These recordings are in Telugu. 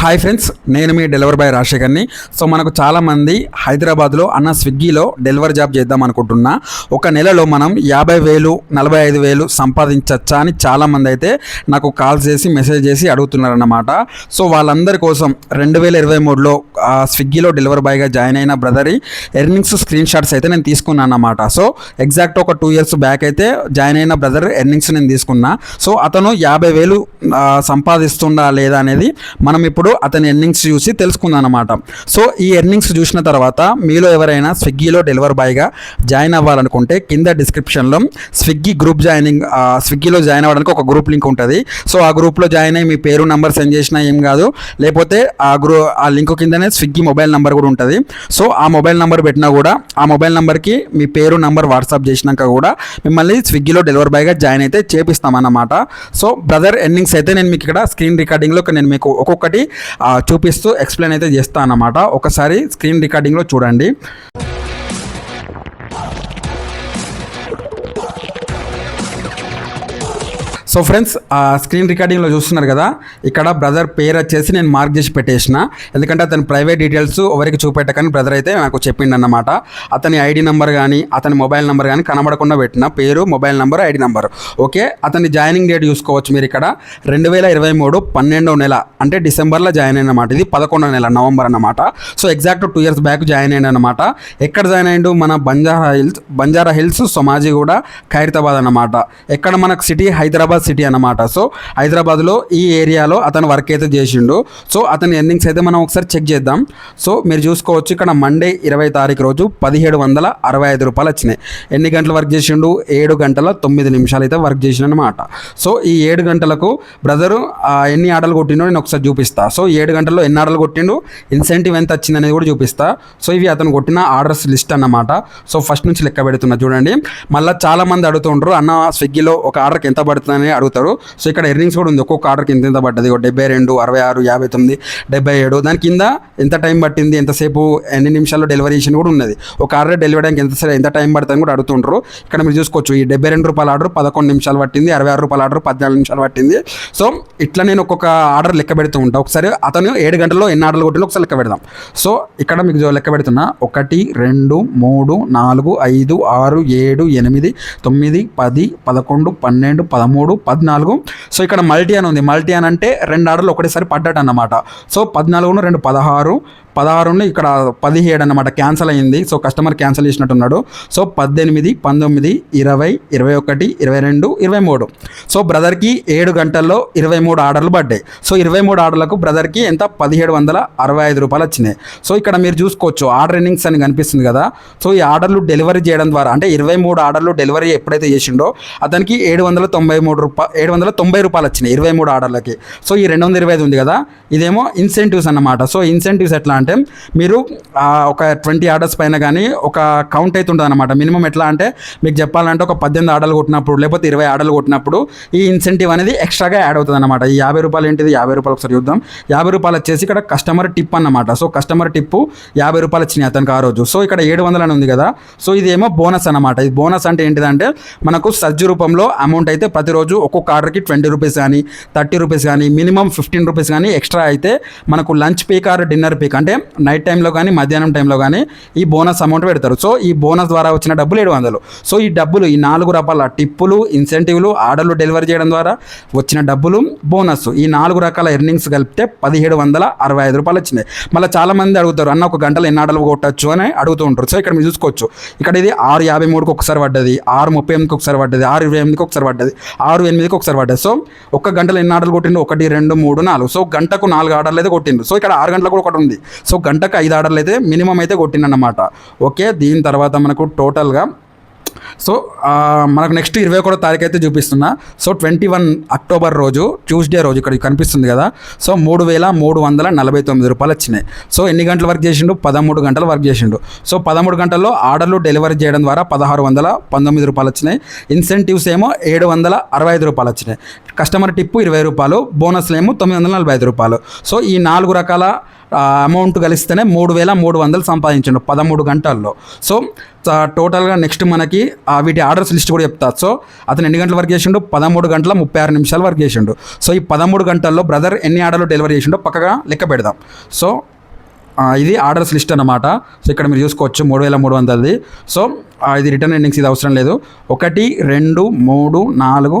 హాయ్ ఫ్రెండ్స్ నేను మీ డెలివరీ బాయ్ రాజశేఖర్ని సో మనకు చాలామంది హైదరాబాద్లో అన్న స్విగ్గీలో డెలివరీ జాబ్ చేద్దాం అనుకుంటున్నా. ఒక నెలలో మనం యాభై వేలు నలభై ఐదు వేలు సంపాదించచ్చా అని చాలామంది అయితే నాకు కాల్ చేసి మెసేజ్ చేసి అడుగుతున్నారన్నమాట. సో వాళ్ళందరి కోసం రెండు వేల ఇరవై మూడులో స్విగ్గీలో డెలివరీ బాయ్గా జాయిన్ అయిన బ్రదర్ ఎర్నింగ్స్ స్క్రీన్ షాట్స్ అయితే నేను తీసుకున్నాను అన్నమాట. సో ఎగ్జాక్ట్ ఒక టూ ఇయర్స్ బ్యాక్ అయితే జాయిన్ అయిన బ్రదర్ ఎర్నింగ్స్ నేను తీసుకున్నా. సో అతను యాభై వేలు సంపాదిస్తుండా లేదా అనేది మనం ఇప్పుడు అతని ఎర్నింగ్స్ చూసి తెలుసుకుందాం అనమాట సో ఈ ఎర్నింగ్స్ చూసిన తర్వాత మీలో ఎవరైనా స్విగ్గీలో డెలివరీ బాయ్గా జాయిన్ అవ్వాలనుకుంటే కింద డిస్క్రిప్షన్లో స్విగ్గీ గ్రూప్ జాయినింగ్ స్విగ్గీలో జాయిన్ అవ్వడానికి ఒక గ్రూప్ లింక్ ఉంటుంది. సో ఆ గ్రూప్లో జాయిన్ అయ్యి మీ పేరు నంబర్ సెండ్ చేసినా ఏం కాదు. లేకపోతే ఆ గ్రూ ఆ లింక్ కిందనే స్విగ్గీ మొబైల్ నెంబర్ కూడా ఉంటుంది. సో ఆ మొబైల్ నెంబర్ పెట్టినా కూడా ఆ మొబైల్ నెంబర్కి మీ పేరు నంబర్ వాట్సాప్ చేసినాక కూడా మిమ్మల్ని స్విగ్గీలో డెలివరీ బాయ్గా జాయిన్ అయితే చేపిస్తామన్నమాట. సో బ్రదర్ ఎర్నింగ్స్ అయితే నేను మీకు ఇక్కడ స్క్రీన్ రికార్డింగ్లో నేను మీకు ఒక్కొక్కటి చూపిస్తూ ఎక్స్ప్లెయిన్ అయితే చేస్తాను అన్నమాట. ఒకసారి స్క్రీన్ రికార్డింగ్లో చూడండి. సో ఫ్రెండ్స్ ఆ స్క్రీన్ రికార్డింగ్లో చూస్తున్నారు కదా ఇక్కడ బ్రదర్ పేరు వచ్చేసి నేను మార్క్ చేసి పెట్టేసిన. ఎందుకంటే అతని ప్రైవేట్ డీటెయిల్స్ ఎవరికి చూపెట్టకని బ్రదర్ అయితే నాకు చెప్పిండన్నమాట. అతని ఐడి నెంబర్ కానీ అతని మొబైల్ నెంబర్ కానీ కనబడకుండా పెట్టిన. పేరు mobile number ID number okay అతని జాయినింగ్ డేట్ చూసుకోవచ్చు మీరు ఇక్కడ. రెండు వేల ఇరవై మూడు పన్నెండవ నెల అంటే డిసెంబర్లో జాయిన్ అయినమాట. ఇది పదకొండవ నెల నవంబర్ అన్నమాట. So exact two years back join అయ్యాడు అనమాట ఎక్కడ జాయిన్ అయ్యిండు మన బంజారా హిల్స్ బంజారా హిల్స్ సొమాజిగూడ ఖైరతాబాద్ అన్నమాట. ఎక్కడ మనకు సిటీ హైదరాబాద్ సిటీ అన్నమాట. సో హైదరాబాద్లో ఈ ఏరియాలో అతను వర్క్ అయితే చేసిండు. సో అతని ఎర్నింగ్స్ అయితే మనం ఒకసారి చెక్ చేద్దాం. సో మీరు చూసుకోవచ్చు ఇక్కడ మండే ఇరవై తారీఖు రోజు పదిహేడు వందల అరవై ఐదు రూపాయలు వచ్చినాయి. ఎన్ని గంటలు వర్క్ చేసిండు? ఏడు గంటల తొమ్మిది నిమిషాలు అయితే వర్క్ చేసిన అనమాట సో ఈ ఏడు గంటలకు బ్రదరు ఎన్ని ఆటలు కొట్టిండో నేను ఒకసారి చూపిస్తా. సో ఏడు గంటల్లో ఎన్ని ఆటలు కొట్టిండు? ఇన్సెంటివ్ ఎంత వచ్చింది అనేది కూడా చూపిస్తా. సో ఇవి అతను కొట్టిన ఆర్డర్స్ లిస్ట్ అన్నమాట. సో ఫస్ట్ నుంచి లెక్క పెడుతున్నా చూడండి. మళ్ళీ చాలా మంది అడుగుతుంటారు అన్న స్విగ్గీలో ఒక ఆర్డర్కి ఎంత పడుతుందని? అడుగుతారు. సో ఇక్కడ ఎర్నింగ్స్ కూడా ఉంది. ఒక్కొక్క ఆర్డర్కి ఎంత ఎంత పడ్డది? ఒక డెబ్బై రెండు అరవై ఆరు యాభై తొమ్మిది డెబ్బై ఏడు. దాని కింద ఎంత టైం పట్టింది? ఎంతసేపు ఎన్ని నిమిషాల్లో డెలివరీ చేసిన కూడా ఉన్నది. ఒక ఆర్డర్ డెలివరీ అయ్యాక ఎంత ఎంత టైం పడుతుంది కూడా అడుగుతుంటారు ఇక్కడ మీరు చూసుకోవచ్చు ఈ డెబ్బై రెండు రూపాయల ఆర్డర్ పదకొండు నిమిషాలు పట్టింది అరవై ఆరు రూపాయల ఆర్డర్ పద్నాలుగు నిమిషాలు పట్టింది. సో ఇట్లా నేను ఒక్కొక్క ఆర్డర్ లెక్క పెడుతూ ఉంటాను ఒకసారి అతను ఏడు గంటల్లో ఎన్ని ఆర్డర్లు కొట్టిన ఒకసారి లెక్క పెడదాం. సో ఇక్కడ మీకు లెక్క పెడుతున్నా. ఒకటి రెండు మూడు నాలుగు ఐదు ఆరు ఏడు ఎనిమిది తొమ్మిది పది పదకొండు పన్నెండు పదమూడు పద్నాలుగు. సో ఇక్కడ మల్టీ అని ఉంది. మల్టీ అని అంటే రెండు ఆర్డర్లు ఒకటేసారి పడ్డట్టు అన్నమాట సో పద్నాలుగును రెండు పదహారు. పదహారుని ఇక్కడ పదిహేడు అన్నమాట క్యాన్సిల్ అయింది. సో కస్టమర్ క్యాన్సిల్ చేసినట్టున్నాడు. సో పద్దెనిమిది పంతొమ్మిది ఇరవై ఇరవై ఒకటి ఇరవై రెండు ఇరవై మూడు సో బ్రదర్కి ఏడు గంటల్లో ఇరవై మూడు ఆర్డర్లు పడ్డాయి. సో ఇరవై మూడు ఆర్డర్లకు బ్రదర్కి ఎంత? పదిహేడు వందల అరవై ఐదు రూపాయలు వచ్చినాయి సో ఇక్కడ మీరు చూసుకోవచ్చు ఆర్డర్ ఎర్నింగ్స్ అని కనిపిస్తుంది కదా. సో ఈ ఆర్డర్లు డెలివరీ చేయడం ద్వారా అంటే ఇరవై మూడు ఆర్డర్లు డెలివరీ ఎప్పుడైతే చేసిండో అతనికి ఏడు వందల తొంభై మూడు రూపాయలు ఏడు వందల తొంభై రూపాయలు వచ్చినాయి ఇరవై మూడు ఆర్డర్లకి. సో ఈ రెండు వందల ఇరవై ఐదు ఉంది కదా. ఇదేమో ఇన్సెంటివ్స్ అన్నమాట. సో ఇన్సెంటివ్స్ ఎట్లా అంటే మీరు ఒక ట్వంటీ ఆర్డర్స్ పైన కానీ ఒక కౌంట్ అయితే ఉంటుంది అనమాట మినిమం ఎట్లా అంటే మీకు చెప్పాలంటే ఒక పద్దెనిమిది ఆర్డర్లు కొట్టినప్పుడు లేకపోతే ఇరవై ఆర్డర్లు కొట్టినప్పుడు ఈ ఇన్సెంటివ్ అనేది ఎక్స్ట్రాగా యాడ్ అవుతుంది అనమాట ఈ యాభై రూపాయలు ఏంటిది? యాభై రూపాయలు ఒకసారి చూద్దాం. యాభై రూపాయలు వచ్చేసి ఇక్కడ కస్టమర్ టిప్ అన్నమాట. సో కస్టమర్ టిప్ యాభై రూపాయలు వచ్చినాయి అతనికి ఆ రోజు. సో ఇక్కడ ఏడు వందలు అని ఉంది కదా. సో ఇది ఏమో బోనస్ అన్నమాట. ఇది బోనస్ అంటే ఏంటిదంటే మనకు సజ్జు రూపంలో అమౌంట్ అయితే ప్రతిరోజు ఒక్కొక్క ఆర్డర్కి ట్వంటీ రూపీస్ కానీ థర్టీ రూపీస్ కానీ మినిమం ఫిఫ్టీన్ రూపీస్ కానీ ఎక్స్ట్రా అయితే మనకు lunch peak or dinner peak అంటే నైట్ టైంలో కానీ మధ్యాహ్నం టైంలో కానీ ఈ బోనస్ అమౌంట్ పెడతారు. సో ఈ బోనస్ ద్వారా వచ్చిన డబ్బులు ఏడు వందలు. సో ఈ డబ్బులు ఈ నాలుగు రకాల టిప్పులు ఇన్సెంటివ్లు ఆర్డర్లు డెలివరీ చేయడం ద్వారా వచ్చిన డబ్బులు బోనస్ ఈ నాలుగు రకాల ఎర్నింగ్స్ కలిపితే పదిహేడు వందల అరవై ఐదు రూపాయలు వచ్చినాయి. మళ్ళీ చాలా మంది అడుగుతారు అన్న ఒక గంటలు ఎన్ని ఆర్డర్లు కొట్టచ్చు? అని అడుగుతూ ఉంటారు. సో ఇక్కడ మీరు చూసుకోవచ్చు. ఇక్కడ ఇది ఆరు యాభై మూడుకి ఒకసారి పడ్డది ఆరు ముప్పై ఎనిమిదికి ఒకసారి పడ్డది ఆరు ఇరవై ఎనిమిదికి ఒకసారి పడ్డది ఆరు ఎనిమిదికి ఒకసారి పడ్డది. సో ఒక్క గంటలో ఎన్ని ఆర్డర్లు కొట్టిండు ఒకటి రెండు మూడు నాలుగు. సో గంటకు నాలుగు ఆర్డర్లు అయితే కొట్టిండు సో ఇక్కడ ఆరు గంటలకు కూడా ఒకటి ఉంది. సో గంటకు ఐదు ఆర్డర్లు అయితే మినిమం అయితే కొట్టిండన్నమాట. ఓకే దీని తర్వాత మనకు టోటల్గా సో మనకు నెక్స్ట్ ఇరవై ఒకటో తారీఖు అయితే చూపిస్తున్నా. సో ట్వంటీ వన్ అక్టోబర్ రోజు ట్యూస్డే రోజు ఇక్కడ కనిపిస్తుంది కదా. సో మూడు వేల మూడు వందల నలభై తొమ్మిది రూపాయలు వచ్చినాయి. సో ఎన్ని గంటలు వర్క్ చేసిండు? పదమూడు గంటలు వర్క్ చేసిండు. సో పదమూడు గంటల్లో ఆర్డర్లు డెలివరీ చేయడం ద్వారా పదహారు వందల పంతొమ్మిది రూపాయలు వచ్చినాయి. ఇన్సెంటివ్స్ ఏమో ఏడు వందల అరవై ఐదు రూపాయలు వచ్చినాయి. కస్టమర్ టిప్పు ఇరవై రూపాయలు బోనస్లు ఏమో తొమ్మిది వందల నలభై ఐదు రూపాయలు. సో ఈ నాలుగు రకాల అమౌంట్ కలిస్తేనే మూడు వేల మూడు వందలు సంపాదించండు పదమూడు గంటల్లో. సో టోటల్గా నెక్స్ట్ మనకి వీటి ఆర్డర్స్ లిస్ట్ కూడా చెప్తా. సో అతను ఎన్ని గంటల వర్క్ చేసిండు? పదమూడు గంటల ముప్పై ఆరు నిమిషాలు వర్క్ చేసిండు. సో ఈ పదమూడు గంటల్లో బ్రదర్ ఎన్ని ఆర్డర్లు డెలివరీ చేసిండో పక్కగా లెక్క పెడదాం. సో ఇది ఆర్డర్స్ లిస్ట్ అనమాట సో ఇక్కడ మీరు చూసుకోవచ్చు మూడు వేల మూడు వందలది. సో ఇది రిటర్న్ ఎండింగ్స్ ఇది అవసరం లేదు. ఒకటి రెండు మూడు నాలుగు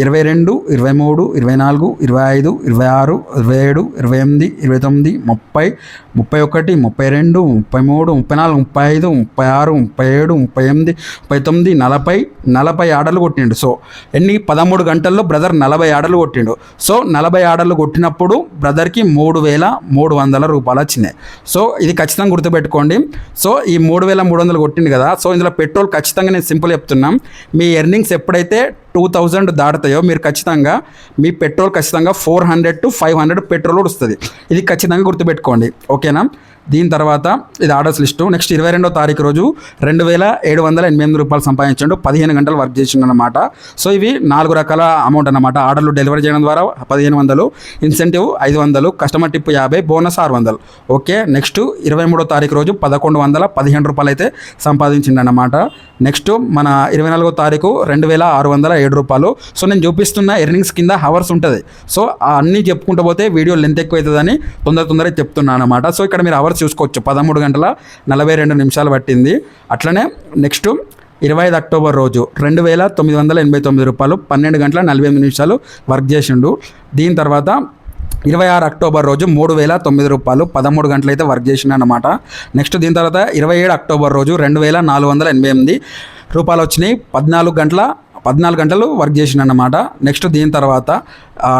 ఇరవై రెండు ఇరవై మూడు ఇరవై నాలుగు ఇరవై ఐదు ఇరవై ఆరు ఇరవై ఏడు ఇరవై ఎనిమిది ఇరవై తొమ్మిది ముప్పై ముప్పై ఒకటి ముప్పై రెండు ముప్పై మూడు ముప్పై నాలుగు ముప్పై ఐదు ముప్పై ఆరు ముప్పై ఏడు ముప్పై ఎనిమిది ముప్పై తొమ్మిది నలభై నలభై ఆడలు కొట్టిండు. సో ఎన్ని? పదమూడు గంటల్లో బ్రదర్ నలభై ఆడలు కొట్టిండు. సో నలభై ఆడలు కొట్టినప్పుడు బ్రదర్కి మూడు వేల మూడు వందల రూపాయలు వచ్చినాయి. సో ఇది ఖచ్చితంగా గుర్తుపెట్టుకోండి. సో ఈ మూడు వేల మూడు వందలు కొట్టిండు కదా. సో ఇందులో పెట్రోల్ ఖచ్చితంగా నేను సింపుల్ చెప్తున్నాం. మీ ఎర్నింగ్స్ ఎప్పుడైతే టూ థౌజండ్ దాటుతాయో మీరు ఖచ్చితంగా మీ పెట్రోల్ ఖచ్చితంగా four hundred to five hundred petrol కూడా వస్తుంది. ఇది ఖచ్చితంగా గుర్తుపెట్టుకోండి. ఓకేనా? దీని తర్వాత ఇది ఆర్డర్స్ లిస్టు. నెక్స్ట్ ఇరవై రెండో తారీఖు రోజు రెండు వేల ఏడు వందల ఎనిమిది ఎనిమిది రూపాయలు సంపాదించండు. పదిహేను గంటలు వర్క్ చేసిండు అనమాట సో ఇవి నాలుగు రకాల అమౌంట్ అనమాట ఆర్డర్లు డెలివరీ చేయడం ద్వారా పదిహేను వందలు ఇన్సెంటివ్ ఐదు వందలు కస్టమర్ టిప్ యాభై బోనస్ ఆరు వందలు. ఓకే నెక్స్ట్ ఇరవై మూడో తారీఖు రోజు పదకొండు వందల పదిహేను రూపాయలు అయితే సంపాదించిండు అనమాట నెక్స్ట్ మన ఇరవై నాలుగో తారీఖు రెండు వేల ఆరు వందల ఏడు రూపాయలు. సో నేను చూపిస్తున్న ఎర్నింగ్స్ కింద హవర్స్ ఉంటుంది. సో అన్నీ చెప్పుకుంటూ పోతే వీడియో లెంత్ ఎక్కువ అవుతుందని తొందర తొందరగా చెప్తున్నాను అనమాట సో ఇక్కడ మీరు అవర్స్ చూసుకోవచ్చు. పదమూడు గంటల నలభై రెండు నిమిషాలు పట్టింది. అట్లనే నెక్స్ట్ ఇరవై ఐదు అక్టోబర్ రోజు రెండు వేల తొమ్మిది వందల ఎనభై తొమ్మిది రూపాయలు పన్నెండు గంటల నలభై ఎనిమిది నిమిషాలు వర్క్ చేసిండు. దీని తర్వాత ఇరవై ఆరు అక్టోబర్ రోజు మూడు వేల తొమ్మిది రూపాయలు పదమూడు గంటలు అయితే వర్క్ చేసిన అనమాట నెక్స్ట్ దీని తర్వాత ఇరవై ఏడు అక్టోబర్ రోజు రెండు వేల నాలుగు వందల ఎనభై ఎనిమిది రూపాయలు వచ్చినాయి. పద్నాలుగు గంటల పద్నాలుగు గంటలు వర్క్ చేసిండన్నమాట. నెక్స్ట్ దీని తర్వాత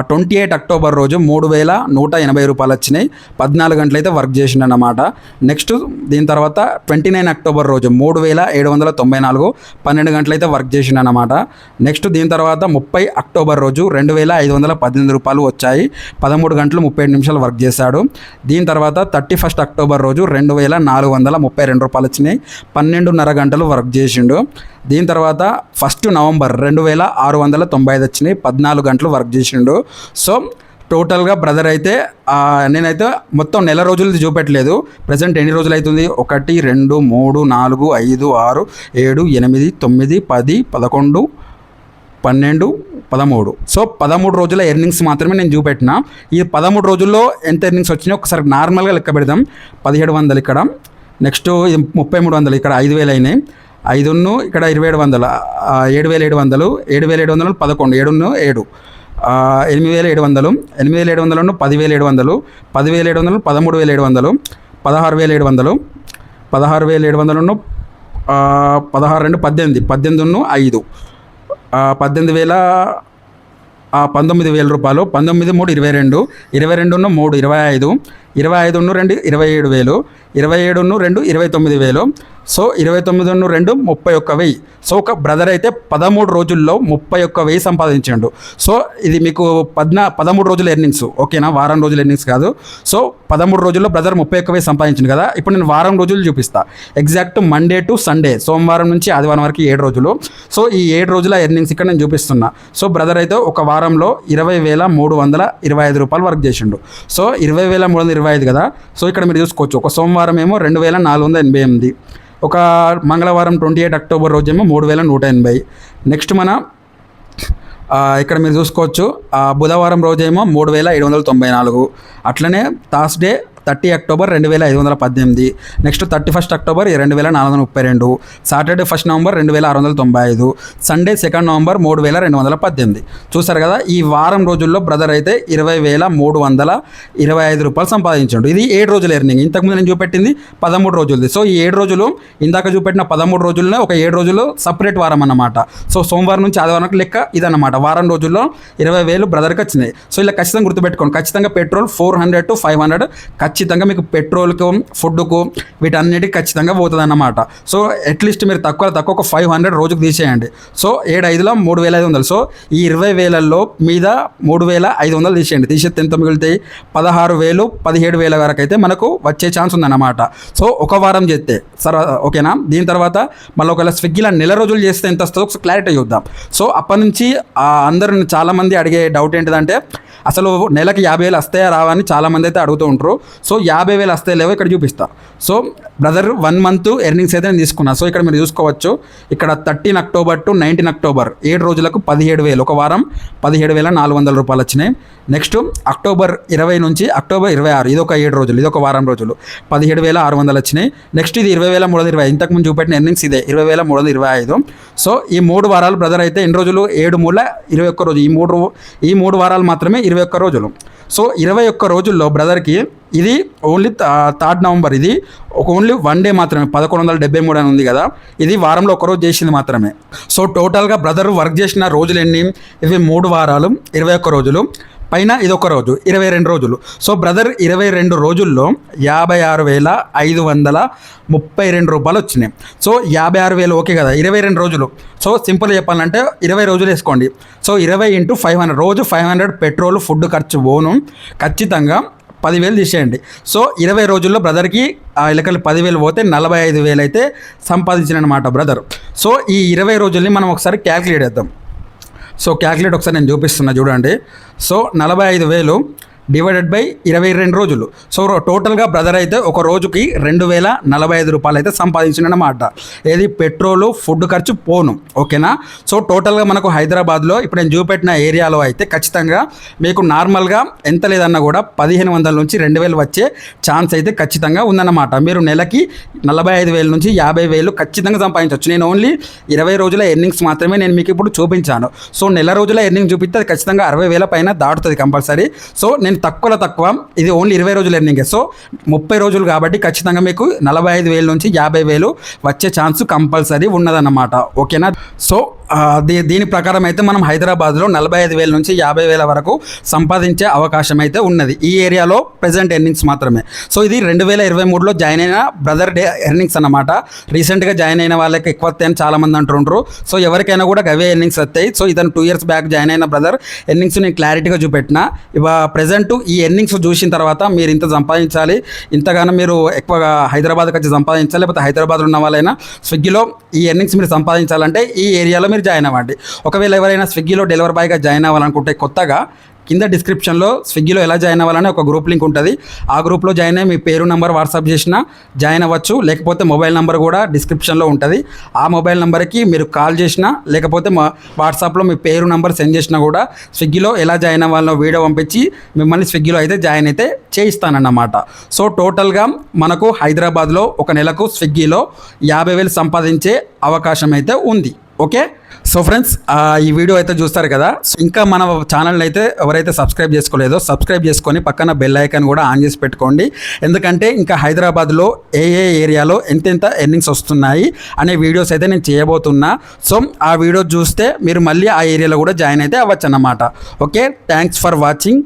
ట్వంటీ ఎయిట్ అక్టోబర్ రోజు మూడు వేల నూట ఎనభై రూపాయలు వచ్చినాయి. పద్నాలుగు గంటలు అయితే వర్క్ చేసిండన్నమాట. నెక్స్ట్ దీని తర్వాత ట్వంటీ నైన్ అక్టోబర్ రోజు మూడు వేల ఏడు వందల తొంభై నాలుగు. పన్నెండు గంటలు అయితే వర్క్ చేసిండన్నమాట. నెక్స్ట్ దీని తర్వాత ముప్పై అక్టోబర్ రోజు రెండు వేల ఐదు వందల పద్దెనిమిది రూపాయలు వచ్చాయి. పదమూడు గంటలు ముప్పై ఏడు నిమిషాలు వర్క్ చేశాడు. దీని తర్వాత థర్టీ ఫస్ట్ అక్టోబర్ రోజు రెండు వేల నాలుగు వందల ముప్పై రెండు రూపాయలు వచ్చినాయి. పన్నెండున్నర గంటలు వర్క్ చేసిండు. దీని తర్వాత ఫస్ట్ నవంబర్ రెండు వేల ఆరు వందల తొంభై ఐదు వచ్చినాయి. పద్నాలుగు గంటలు వర్క్ చేసిండు. సో టోటల్గా బ్రదర్ అయితే నేనైతే మొత్తం నెల రోజులు చూపెట్టలేదు. ప్రజెంట్ ఎన్ని రోజులు అవుతుంది? ఒకటి రెండు మూడు నాలుగు ఐదు ఆరు ఏడు ఎనిమిది తొమ్మిది పది పదకొండు పన్నెండు పదమూడు. సో పదమూడు రోజుల ఎర్నింగ్స్ మాత్రమే నేను చూపెట్టిన. ఈ పదమూడు రోజుల్లో ఎంత ఎర్నింగ్స్ వచ్చినాయో ఒకసారి నార్మల్గా లెక్క పెడదాం. పదిహేడు వందలు ఇక్కడ. నెక్స్ట్ ముప్పై మూడు వందలు ఇక్కడ. ఐదు వేలు అయినాయి. ఐదున్ను ఇక్కడ ఇరవై ఏడు వందలు ఏడు వేల ఏడు వందలు ఏడు వేల ఏడు వందలు పదకొండు ఏడున్ను ఏడు. ఎనిమిది వేల ఏడు వందలు ఎనిమిది వేల ఏడు వందలను పదివేల ఏడు వందలు పదివేల ఏడు వందలు పదమూడు వేల ఏడు వందలు పదహారు వేల ఏడు వందలు పదహారు వేల ఏడు వందలను పదహారు రెండు పద్దెనిమిది పద్దెనిమిదిను ఐదు. పద్దెనిమిది వేల పంతొమ్మిది వేల రూపాయలు పంతొమ్మిది మూడు ఇరవై రెండు ఇరవై రెండును మూడు ఇరవై ఐదు ఇరవై ఐదును రెండు ఇరవై ఏడు వేలు ఇరవై ఏడును రెండు ఇరవై తొమ్మిది వేలు సో ఇరవై తొమ్మిదిను రెండు ముప్పై ఒక్క వెయ్యి. సో ఒక బ్రదర్ అయితే పదమూడు రోజుల్లో ముప్పై ఒక్క వెయ్యి సంపాదించాడు. సో ఇది మీకు పద్నా పదమూడు రోజుల ఎర్నింగ్స్ ఓకేనా? వారం రోజుల ఎర్నింగ్స్ కాదు. సో పదమూడు రోజుల్లో బ్రదర్ ముప్పై ఒక్క వెయ్యి సంపాదించింది కదా? ఇప్పుడు నేను వారం రోజులు చూపిస్తా. ఎగ్జాక్ట్ మండే టు సండే సోమవారం నుంచి ఆదివారం వరకు ఏడు రోజులు. సో ఈ ఏడు రోజుల ఎర్నింగ్స్ ఇక్కడ నేను చూపిస్తున్నా. సో బ్రదర్ అయితే ఒక వారంలో ఇరవై వేల మూడు వందల ఇరవై ఐదు రూపాయలు వర్క్ చేసిండు. సో ఇరవై వేల మూడు వందల ఇరవై ఐదు కదా? సో ఇక్కడ మీరు చూసుకోవచ్చు. ఒక సోమవారం ఏమో రెండు వేల నాలుగు వందల ఎనభై ఎనిమిది. ఒక మంగళవారం ట్వంటీ ఎయిట్ అక్టోబర్ రోజేమో మూడు వేల నూట ఎనభై. నెక్స్ట్ మన ఇక్కడ మీరు చూసుకోవచ్చు బుధవారం రోజేమో మూడు వేల ఏడు వందల తొంభై నాలుగు. అట్లనే థర్స్డే థర్టీ అక్టోబర్ రెండు వేల ఐదు వందల పద్దెనిమిది. నెక్స్ట్ థర్టీ ఫస్ట్ అక్టోబర్ రెండు వేల నాలుగు వందల ముప్పై రెండు. సాటర్డే ఫస్ట్ నవంబర్ రెండు వేల ఆరు వందల తొంభై ఐదు. సండే సెకండ్ నవంబర్ మూడు వేల రెండు వందల పద్దెనిమిది. చూసారు కదా ఈ వారం రోజుల్లో బ్రదర్ అయితే ఇరవై వేల మూడు వందల ఇరవై ఐదు రూపాయలు సంపాదించాడు. ఇది ఏడు రోజుల ఎర్నింగ్. ఇంతకుముందు నేను చూపెట్టింది పదమూడు రోజులది. సో ఈ ఏడు రోజులు ఇందాక చూపెట్టిన పదమూడు రోజుల్లో ఒక ఏడు రోజులు సపరేట్ వారం అన్నమాట. సో సోమవారం నుంచి ఆదివారం లెక్క ఇదన్నమాట. వారం రోజుల్లో ఇరవై వేలు బ్రదర్కి వచ్చినాయి. సో ఇలా ఖచ్చితంగా గుర్తుపెట్టుకోండి. ఖచ్చితంగా petrol four hundred to five hundred ఖచ్చితంగా మీకు పెట్రోల్కు ఫుడ్కు వీటన్నిటికి ఖచ్చితంగా పోతుంది అన్నమాట సో అట్లీస్ట్ మీరు తక్కువ తక్కువ ఒక ఫైవ్ హండ్రెడ్ రోజుకు తీసేయండి. సో ఏడు ఐదులో మూడు వేల ఐదు వందలు. సో ఈ ఇరవై వేలల్లో మీద మూడు వేల ఐదు వందలు తీసేయండి. తీసేస్తే ఎంత మిగులుతాయి? పదహారు వేలు పదిహేడు వేల వరకు అయితే మనకు వచ్చే ఛాన్స్ ఉందన్నమాట. సో ఒక వారం చేస్తే సరే ఓకేనా? దీని తర్వాత మళ్ళీ ఒకవేళ స్విగ్గీలో నెల రోజులు చేస్తే ఎంత వస్తుందో ఒకసారి క్లారిటీ చూద్దాం. సో అప్పటి నుంచి అందరూ చాలామంది అడిగే డౌట్ ఏంటిదంటే అసలు నెలకి యాభై వేలు వస్తాయా రావా అని చాలామంది అయితే అడుగుతూ ఉంటారు. సో యాభై వేలు వస్తాయి లేవో ఇక్కడ చూపిస్తా. So brother one month earnings అయితే నేను తీసుకున్నా. సో ఇక్కడ మీరు చూసుకోవచ్చు. ఇక్కడ thirteen October to nineteen October ఏడు రోజులకు పదిహేడు వేలు. ఒక వారం పదిహేడు వేల నాలుగు వందల రూపాయలు వచ్చినాయి. నెక్స్ట్ అక్టోబర్ ఇరవై నుంచి అక్టోబర్ ఇరవై ఆరు ఇది ఒక ఏడు రోజులు ఇది ఒక వారం రోజులు. పదిహేడు వేల ఆరు వందలు వచ్చినాయి. నెక్స్ట్ ఇది ఇరవై వేల మూడు వందల ఇరవై ఇంతకు ముందు చూపెట్టిన ఎర్నింగ్స్ ఇదే ఇరవై వేల మూడు వందల ఇరవై ఐదు. సో ఈ మూడు వారాలు బ్రదర్ అయితే ఎన్ని రోజులు? ఏడు మూల ఇరవై ఒక్క రోజు ఈ మూడు ఈ మూడు వారాలు మాత్రమే ఇరవై ఒక్క రోజులు. సో ఇరవై ఒక్క రోజుల్లో బ్రదర్కి ఇది ఓన్లీ థర్డ్ నవంబర్ ఇది. ఒక ఓన్లీ వన్ డే మాత్రమే పదకొండు వందల డెబ్బై మూడు అని ఉంది కదా. ఇది వారంలో ఒక రోజు చేసింది మాత్రమే. సో టోటల్గా బ్రదర్ వర్క్ చేసిన రోజులు ఎన్ని? ఇవి మూడు వారాలు ఇరవై ఒక్క రోజులు. పైన ఇది ఒక రోజు ఇరవై రెండు రోజులు. సో బ్రదర్ ఇరవై రెండు రోజుల్లో యాభై ఆరు వేల ఐదు వందల ముప్పై రెండు రూపాయలు వచ్చినాయి. సో యాభై ఆరు వేలు ఓకే కదా ఇరవై రెండు రోజులు. సో సింపుల్ చెప్పాలంటే ఇరవై రోజులు వేసుకోండి. సో ఇరవై ఇంటూ ఫైవ్ హండ్రెడ్ రోజు ఫైవ్ హండ్రెడ్ పెట్రోల్ ఫుడ్ ఖర్చు పోను ఖచ్చితంగా పదివేలు తీసేయండి. సో ఇరవై రోజుల్లో బ్రదర్కి ఆ ఇలకలు పదివేలు పోతే నలభై ఐదు వేలు అయితే సంపాదించినమాట బ్రదర్. సో ఈ ఇరవై రోజుల్ని మనం ఒకసారి క్యాల్కులేట్ చేద్దాం. సో క్యాలిక్యులేట్ ఒకసారి నేను చూపిస్తున్నా చూడండి. సో నలభై ఐదు వేలు. డివైడెడ్ బై ఇరవై రెండు రోజులు. సో టోటల్గా బ్రదర్ అయితే ఒక రోజుకి రెండు వేల నలభై ఐదు రూపాయలు అయితే సంపాదించినమాట ఏది పెట్రోలు ఫుడ్ ఖర్చు పోను. ఓకేనా? సో టోటల్గా మనకు హైదరాబాద్లో ఇప్పుడు నేను చూపెట్టిన ఏరియాలో అయితే ఖచ్చితంగా మీకు నార్మల్గా ఎంత లేదన్నా కూడా పదిహేను వందల నుంచి రెండు వేలు వచ్చే ఛాన్స్ అయితే ఖచ్చితంగా ఉందన్నమాట. మీరు నెలకి నలభై ఐదు వేల నుంచి యాభై వేలు ఖచ్చితంగా సంపాదించవచ్చు నేను ఓన్లీ ఇరవై రోజుల ఎర్నింగ్స్ మాత్రమే నేను మీకు ఇప్పుడు చూపించాను. సో నెల రోజుల ఎర్నింగ్ చూపిస్తే అది ఖచ్చితంగా అరవై వేల పైన దాటుతుంది కంపల్సరీ. సో నేను తక్కువలో తక్కువ ఇది ఓన్లీ ఇరవై రోజులు ఎర్నింగ్ సో ముప్పై రోజులు కాబట్టి ఖచ్చితంగా మీకు నలభై ఐదు వేల నుంచి యాభై వేలు వచ్చే ఛాన్స్ కంపల్సరీ ఉన్నదన్నమాట. ఓకేనా సో దీని ప్రకారం అయితే మనం హైదరాబాద్లో నలభై ఐదు వేల నుంచి యాభై వేల వరకు సంపాదించే అవకాశం అయితే ఉన్నది. ఈ ఏరియాలో ప్రజెంట్ ఎర్నింగ్స్ మాత్రమే. సో ఇది రెండు వేల ఇరవై మూడులో జాయిన్ అయిన బ్రదర్ డే ఎర్నింగ్స్ అన్నమాట. రీసెంట్గా జాయిన్ అయిన వాళ్ళకి ఎక్కువ అని చాలామంది అంటుంటారు సో ఎవరికైనా కూడా గవే ఎర్నింగ్స్ వస్తాయి. సో ఇతను టూ ఇయర్స్ బ్యాక్ జాయిన్ అయిన బ్రదర్ ఎర్నింగ్స్ నేను క్లారిటీగా చూపెట్టిన. ఇవా ప్రజెంట్ ఈ ఎర్నింగ్స్ చూసిన తర్వాత మీరు ఇంత సంపాదించాలి ఇంతగానో మీరు ఎక్కువగా హైదరాబాద్కి వచ్చి సంపాదించాలి లేకపోతే హైదరాబాద్లో ఉన్న వాళ్ళైనా స్విగ్గీలో ఈ ఎర్నింగ్స్ మీరు సంపాదించాలంటే ఈ ఏరియాలో మీరు జాయిన్ అవ్వండి. ఒకవేళ ఎవరైనా స్విగ్గీలో డెలివరీ బాయ్గా జాయిన్ అవ్వాలనుకుంటే కొత్తగా కింద డిస్క్రిప్షన్లో స్విగ్గీలో ఎలా జాయిన్ అవ్వాలని ఒక గ్రూప్ లింక్ ఉంటుంది. ఆ గ్రూప్లో జాయిన్ అయ్యి మీ పేరు నెంబర్ వాట్సాప్ చేసినా జాయిన్ అవ్వచ్చు. లేకపోతే మొబైల్ నెంబర్ కూడా డిస్క్రిప్షన్లో ఉంటుంది. ఆ మొబైల్ నెంబర్కి మీరు కాల్ చేసినా లేకపోతే మా వాట్సాప్లో మీ పేరు నెంబర్ సెండ్ చేసినా కూడా స్విగ్గీలో ఎలా జాయిన్ అవ్వాలనో వీడియో పంపించి మిమ్మల్ని స్విగ్గీలో అయితే జాయిన్ అయితే చేయిస్తానన్నమాట. సో టోటల్గా మనకు హైదరాబాద్లో ఒక నెలకు స్విగ్గీలో యాభై వేలు సంపాదించే అవకాశం అయితే ఉంది. ఓకే? సో ఫ్రెండ్స్ ఈ వీడియో అయితే చూస్తారు కదా? సో ఇంకా మన ఛానల్ అయితే ఎవరైతే సబ్స్క్రైబ్ చేసుకోలేదో సబ్స్క్రైబ్ చేసుకొని పక్కన బెల్ ఐకాన్ కూడా ఆన్ చేసి పెట్టుకోండి. ఎందుకంటే ఇంకా హైదరాబాద్లో ఏ ఏ ఏరియాలో ఎంతెంత ఎర్నింగ్స్ వస్తున్నాయి అనే వీడియోస్ అయితే నేను చేయబోతున్నా. సో ఆ వీడియో చూస్తే మీరు మళ్ళీ ఆ ఏరియాలో కూడా జాయిన్ అయితే అవ్వచ్చు అన్నమాట ఓకే? Thanks for watching.